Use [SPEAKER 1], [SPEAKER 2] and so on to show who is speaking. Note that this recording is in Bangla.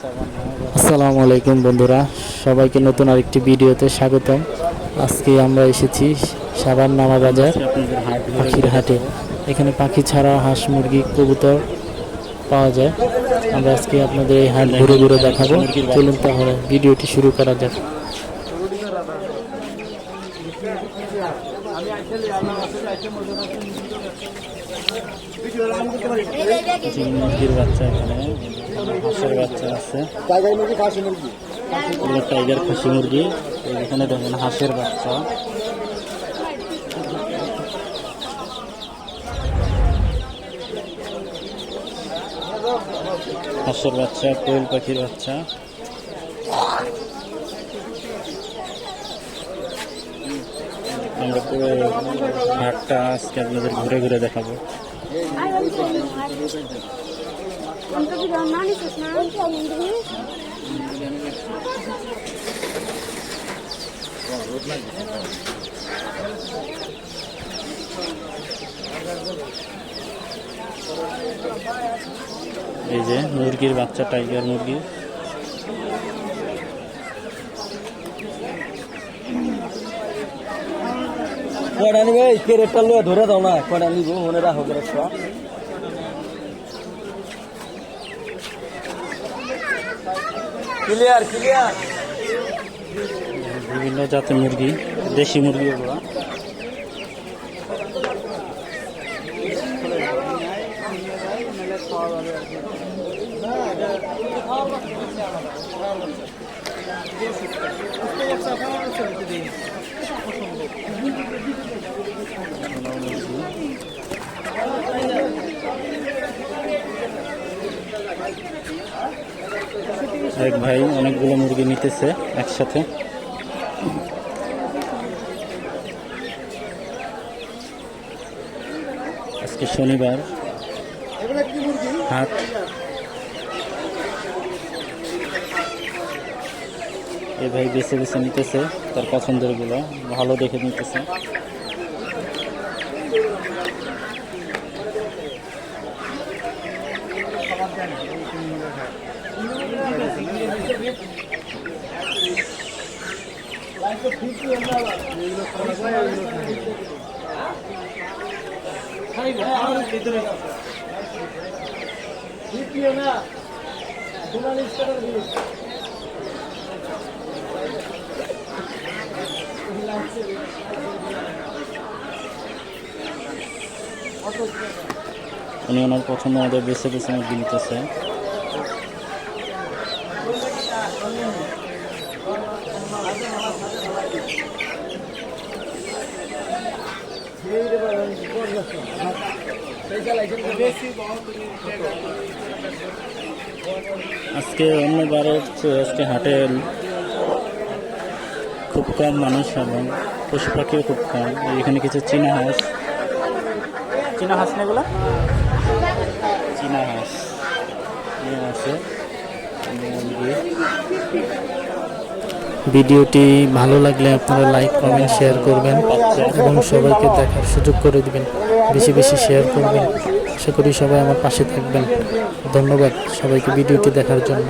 [SPEAKER 1] আসসালামু আলাইকুম বন্ধুরা সবাইকে নতুন আরেকটি ভিডিওতে স্বাগতম আজকে আমরা এসেছি সাবান নামা বাজার পাখির হাটে এখানে পাখি ছাড়া হাঁস মুরগি কবুতর পাওয়া যায় আমরা আজকে আপনাদের এই হাট ঘুরে ঘুরে দেখাবো চলুন তাহলে ভিডিওটি শুরু করা যাক
[SPEAKER 2] কিছু মুরগির বাচ্চা এখানে হাঁসের বাচ্চা আছে
[SPEAKER 3] টাইগার মুরগি
[SPEAKER 2] এগুলো টাইগার খাসি মুরগি এখানে দেখেন হাঁসের বাচ্চা হাঁসের বাচ্চা কোয়েল পাখির বাচ্চা। আমরা পুরো হাটটা আজকে আপনাদের ঘুরে ঘুরে দেখাবো। এই যে মুরগির বাচ্চা, টাইগার মুরগি।
[SPEAKER 3] কয়টা নিবে কেরেটটা লয়ে ধরে দাও না, কয়টা নিব মনে রাখো কেরেটটা। ক্লিয়ার ক্লিয়ার
[SPEAKER 2] বিভিন্ন জাতের মুরগি দেশি মুরগি ওগুলো এক ভাই অনেকগুলো মুরগি নিতেছে একসাথে। আজকে শনিবার। হাট। এই ভাই বেছে বেছে নিতেছে, তার পছন্দেরগুলো ভালো দেখে নিতেছে। উনি ওনার পছন্দ আমাদের বেছে বেছে মুরগি আজকে অন্যবারের চেয়ে আজকে হাটে খুব কম মানুষ এবং পশু পাখিও খুব কম। এখানে কিছু চীনা হাঁস। চীনা হাঁস না এগুলো চীনা হাঁস আছে।
[SPEAKER 1] ভিডিওটি ভালো লাগলে আপনারা লাইক, কমেন্ট, শেয়ার করবেন এবং সবাইকে দেখার সুযোগ করে দিবেন। বেশি বেশি শেয়ার করবেন। আশা করি সবাই আমার পাশে থাকবেন। ধন্যবাদ সবাইকে ভিডিওটি দেখার জন্য।